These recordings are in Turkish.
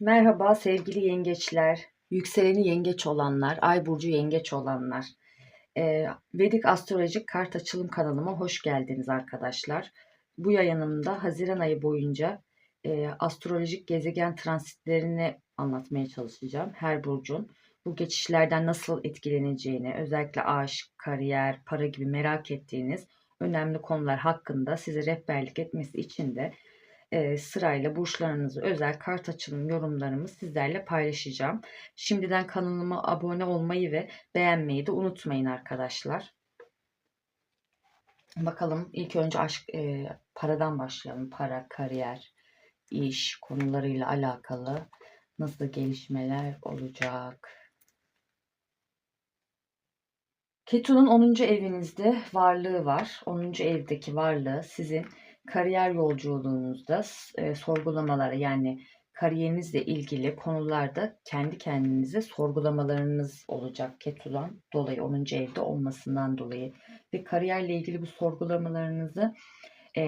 Merhaba sevgili yengeçler, yükseleni yengeç olanlar, ay burcu yengeç olanlar. Ee, Vedik Astrolojik Kart Açılım kanalıma hoş geldiniz arkadaşlar. Bu yayınımda Haziran ayı boyunca e, astrolojik gezegen transitlerini anlatmaya çalışacağım. Her burcun bu geçişlerden nasıl etkileneceğini, özellikle aşk, kariyer, para gibi merak ettiğiniz önemli konular hakkında size rehberlik etmesi için de e, sırayla burçlarınızı özel kart açılım yorumlarımı sizlerle paylaşacağım. Şimdiden kanalıma abone olmayı ve beğenmeyi de unutmayın arkadaşlar. Bakalım ilk önce aşk e, paradan başlayalım. Para, kariyer, iş konularıyla alakalı nasıl gelişmeler olacak? Ketu'nun 10. evinizde varlığı var. 10. evdeki varlığı sizin kariyer yolculuğunuzda e, sorgulamalara yani kariyerinizle ilgili konularda kendi kendinize sorgulamalarınız olacak Ketu'dan dolayı 10. evde olmasından dolayı ve kariyerle ilgili bu sorgulamalarınızı e,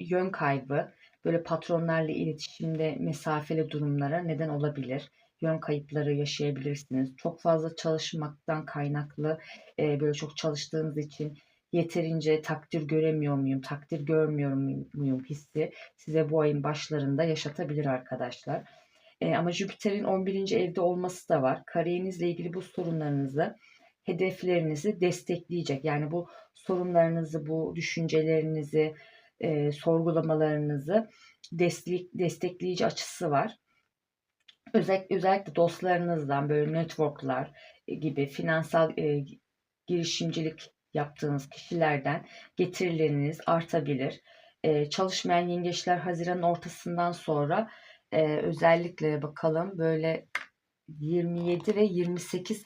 yön kaybı böyle patronlarla iletişimde mesafeli durumlara neden olabilir yön kayıpları yaşayabilirsiniz. Çok fazla çalışmaktan kaynaklı e, böyle çok çalıştığınız için yeterince takdir göremiyor muyum, takdir görmüyor muyum hissi size bu ayın başlarında yaşatabilir arkadaşlar. E, ama Jüpiter'in 11. evde olması da var. Kariyerinizle ilgili bu sorunlarınızı, hedeflerinizi destekleyecek. Yani bu sorunlarınızı, bu düşüncelerinizi, e, sorgulamalarınızı destek, destekleyici açısı var. Özellikle, özellikle dostlarınızdan böyle networklar gibi finansal e, girişimcilik yaptığınız kişilerden getirileriniz artabilir. Ee, çalışmayan yengeçler Haziran'ın ortasından sonra e, özellikle bakalım böyle 27 ve 28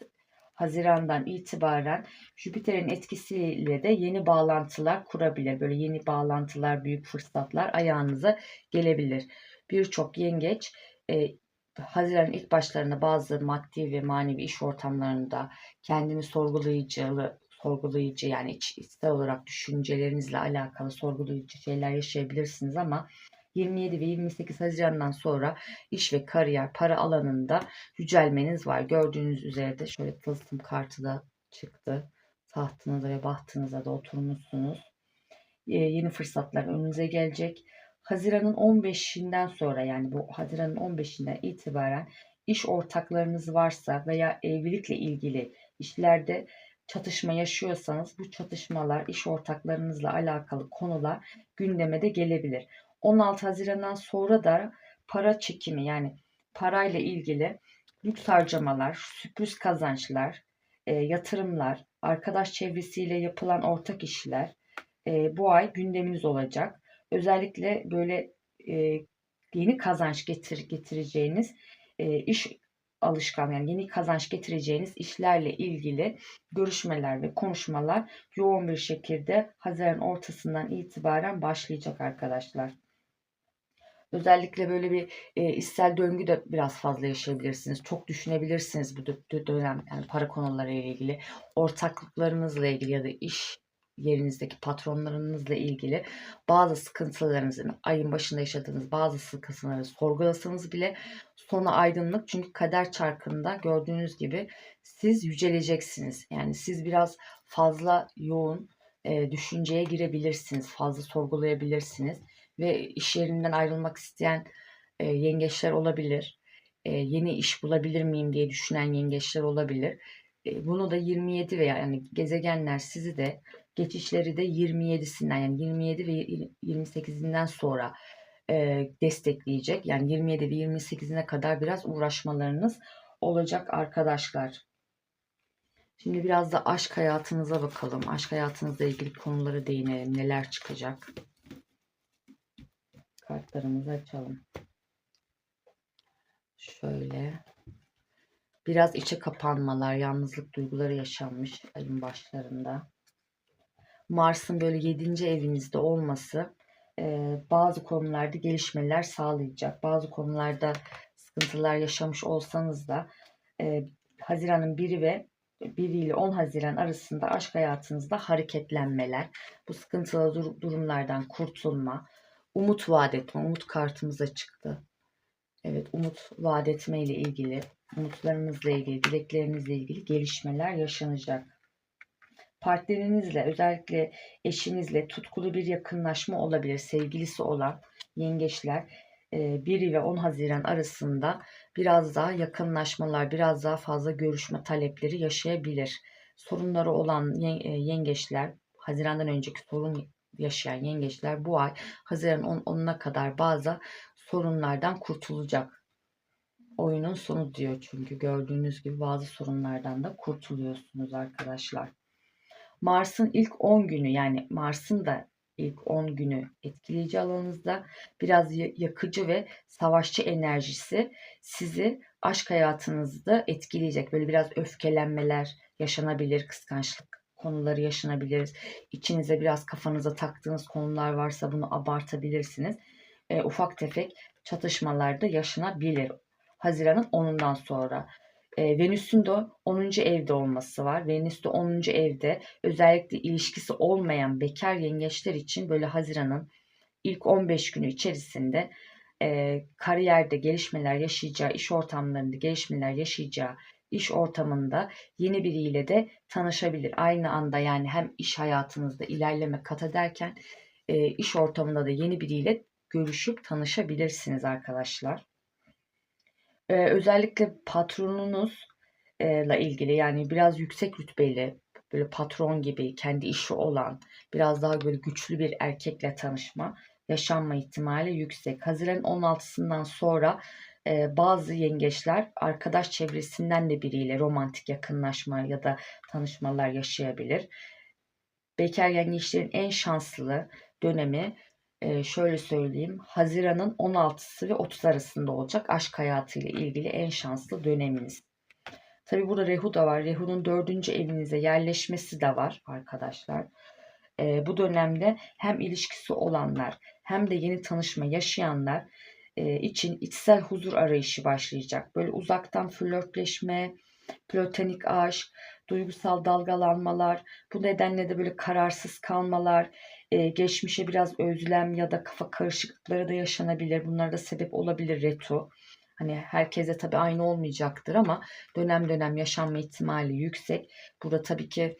Haziran'dan itibaren Jüpiter'in etkisiyle de yeni bağlantılar kurabilir. Böyle yeni bağlantılar, büyük fırsatlar ayağınıza gelebilir. Birçok yengeç e, Haziran'ın ilk başlarında bazı maddi ve manevi iş ortamlarında kendini sorgulayıcı, sorgulayıcı yani iç, içsel olarak düşüncelerinizle alakalı sorgulayıcı şeyler yaşayabilirsiniz ama 27 ve 28 Haziran'dan sonra iş ve kariyer, para alanında yücelmeniz var. Gördüğünüz üzere de şöyle tılsım kartı da çıktı. Tahtınıza ve bahtınıza da oturmuşsunuz. Ee, yeni fırsatlar önünüze gelecek. Haziran'ın 15'inden sonra yani bu Haziran'ın 15'inden itibaren iş ortaklarınız varsa veya evlilikle ilgili işlerde çatışma yaşıyorsanız bu çatışmalar iş ortaklarınızla alakalı konular gündeme de gelebilir. 16 Haziran'dan sonra da para çekimi yani parayla ilgili lüks harcamalar, sürpriz kazançlar, e, yatırımlar, arkadaş çevresiyle yapılan ortak işler e, bu ay gündeminiz olacak. Özellikle böyle e, yeni kazanç getir, getireceğiniz e, iş alışkan yani yeni kazanç getireceğiniz işlerle ilgili görüşmeler ve konuşmalar yoğun bir şekilde Haziran ortasından itibaren başlayacak arkadaşlar. Özellikle böyle bir e, içsel döngü de biraz fazla yaşayabilirsiniz. Çok düşünebilirsiniz bu dönem yani para konuları ile ilgili, ortaklıklarınızla ilgili ya da iş yerinizdeki patronlarınızla ilgili bazı sıkıntılarınızı ayın başında yaşadığınız bazı sıkıntıları sorgulasanız bile sonu aydınlık çünkü kader çarkında gördüğünüz gibi siz yüceleceksiniz. Yani siz biraz fazla yoğun e, düşünceye girebilirsiniz, fazla sorgulayabilirsiniz ve iş yerinden ayrılmak isteyen e, yengeçler olabilir. E, yeni iş bulabilir miyim diye düşünen yengeçler olabilir. E, bunu da 27 veya yani gezegenler sizi de geçişleri de 27'sinden yani 27 ve 28'inden sonra e, destekleyecek. Yani 27 ve 28'ine kadar biraz uğraşmalarınız olacak arkadaşlar. Şimdi biraz da aşk hayatınıza bakalım. Aşk hayatınızla ilgili konulara değinelim. Neler çıkacak? Kartlarımızı açalım. Şöyle. Biraz içe kapanmalar, yalnızlık duyguları yaşanmış ayın başlarında. Mars'ın böyle 7. evinizde olması e, bazı konularda gelişmeler sağlayacak. Bazı konularda sıkıntılar yaşamış olsanız da e, Haziran'ın 1'i ve 1 ile 10 Haziran arasında aşk hayatınızda hareketlenmeler, bu sıkıntılı dur- durumlardan kurtulma, umut vaat etme, umut kartımıza çıktı. Evet, umut vaat etme ile ilgili, umutlarınızla ilgili, dileklerinizle ilgili gelişmeler yaşanacak. Partnerinizle, özellikle eşinizle tutkulu bir yakınlaşma olabilir. Sevgilisi olan yengeçler 1 ile 10 Haziran arasında biraz daha yakınlaşmalar, biraz daha fazla görüşme talepleri yaşayabilir. Sorunları olan e, yengeçler, Haziran'dan önceki sorun yaşayan yengeçler bu ay Haziran 10'una kadar bazı sorunlardan kurtulacak. Oyunun sonu diyor çünkü gördüğünüz gibi bazı sorunlardan da kurtuluyorsunuz arkadaşlar. Mars'ın ilk 10 günü yani Mars'ın da ilk 10 günü etkileyici alanınızda biraz yakıcı ve savaşçı enerjisi sizi aşk hayatınızda etkileyecek. Böyle biraz öfkelenmeler yaşanabilir, kıskançlık konuları yaşanabilir. İçinize biraz kafanıza taktığınız konular varsa bunu abartabilirsiniz. E, ufak tefek çatışmalarda yaşanabilir. Haziran'ın 10'undan sonra. E, Venüs'ün de 10. evde olması var. Venüs de 10. evde özellikle ilişkisi olmayan bekar yengeçler için böyle Haziran'ın ilk 15 günü içerisinde e, kariyerde gelişmeler yaşayacağı, iş ortamlarında gelişmeler yaşayacağı, iş ortamında yeni biriyle de tanışabilir. Aynı anda yani hem iş hayatınızda ilerleme kat ederken e, iş ortamında da yeni biriyle görüşüp tanışabilirsiniz arkadaşlar. Ee, özellikle patronunuz ile ilgili yani biraz yüksek rütbeli böyle patron gibi kendi işi olan biraz daha böyle güçlü bir erkekle tanışma yaşanma ihtimali yüksek. Haziran 16'sından sonra e, bazı yengeçler arkadaş çevresinden de biriyle romantik yakınlaşma ya da tanışmalar yaşayabilir. Bekar yengeçlerin en şanslı dönemi e, şöyle söyleyeyim. Haziran'ın 16'sı ve 30 arasında olacak aşk hayatıyla ilgili en şanslı döneminiz. Tabi burada Rehu da var. Rehu'nun dördüncü evinize yerleşmesi de var arkadaşlar. E, bu dönemde hem ilişkisi olanlar hem de yeni tanışma yaşayanlar e, için içsel huzur arayışı başlayacak. Böyle uzaktan flörtleşme, platonik aşk, duygusal dalgalanmalar, bu nedenle de böyle kararsız kalmalar, e, geçmişe biraz özlem ya da kafa karışıklıkları da yaşanabilir. Bunlar da sebep olabilir reto. Hani herkese tabii aynı olmayacaktır ama dönem dönem yaşanma ihtimali yüksek. Burada tabii ki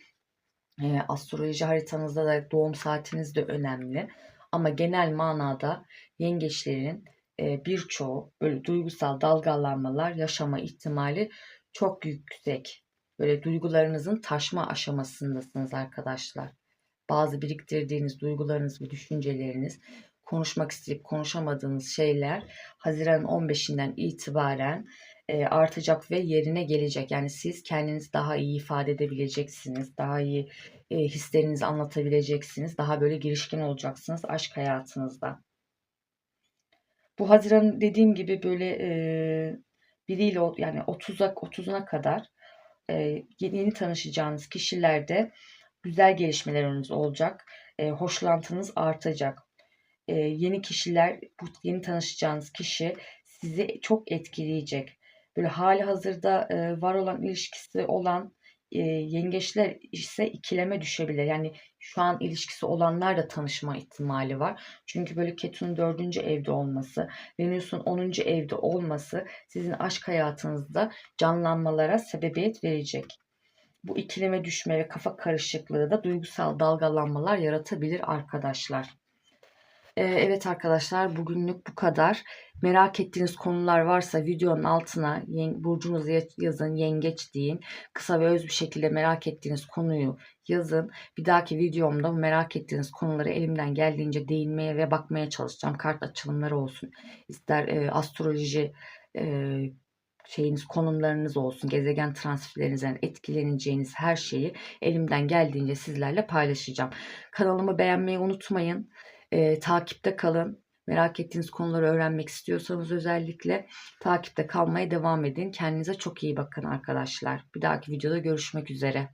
e, astroloji haritanızda da doğum saatiniz de önemli. Ama genel manada yengeçlerin e, birçoğu böyle duygusal dalgalanmalar yaşama ihtimali çok yüksek. Böyle duygularınızın taşma aşamasındasınız arkadaşlar bazı biriktirdiğiniz duygularınız ve düşünceleriniz, konuşmak isteyip konuşamadığınız şeyler Haziran 15'inden itibaren e, artacak ve yerine gelecek. Yani siz kendinizi daha iyi ifade edebileceksiniz, daha iyi e, hislerinizi anlatabileceksiniz, daha böyle girişken olacaksınız aşk hayatınızda. Bu Haziran dediğim gibi böyle e, biriyle yani 30'a 30'una kadar e, yeni, tanışacağınız kişilerde güzel gelişmeleriniz olacak. E, hoşlantınız artacak. E, yeni kişiler, bu yeni tanışacağınız kişi sizi çok etkileyecek. Böyle hali hazırda e, var olan ilişkisi olan e, yengeçler ise ikileme düşebilir. Yani şu an ilişkisi olanlar da tanışma ihtimali var. Çünkü böyle Ketun'un dördüncü evde olması, Venüs'ün onuncu evde olması sizin aşk hayatınızda canlanmalara sebebiyet verecek. Bu ikileme düşme ve kafa karışıklığı da duygusal dalgalanmalar yaratabilir arkadaşlar. Ee, evet arkadaşlar bugünlük bu kadar. Merak ettiğiniz konular varsa videonun altına burcunuzu yazın, yengeç deyin. Kısa ve öz bir şekilde merak ettiğiniz konuyu yazın. Bir dahaki videomda merak ettiğiniz konuları elimden geldiğince değinmeye ve bakmaya çalışacağım. Kart açılımları olsun. İster e, astroloji e, şeyiniz konumlarınız olsun, gezegen transferlerinizden etkileneceğiniz her şeyi elimden geldiğince sizlerle paylaşacağım. Kanalımı beğenmeyi unutmayın. Ee, takipte kalın. Merak ettiğiniz konuları öğrenmek istiyorsanız özellikle takipte kalmaya devam edin. Kendinize çok iyi bakın arkadaşlar. Bir dahaki videoda görüşmek üzere.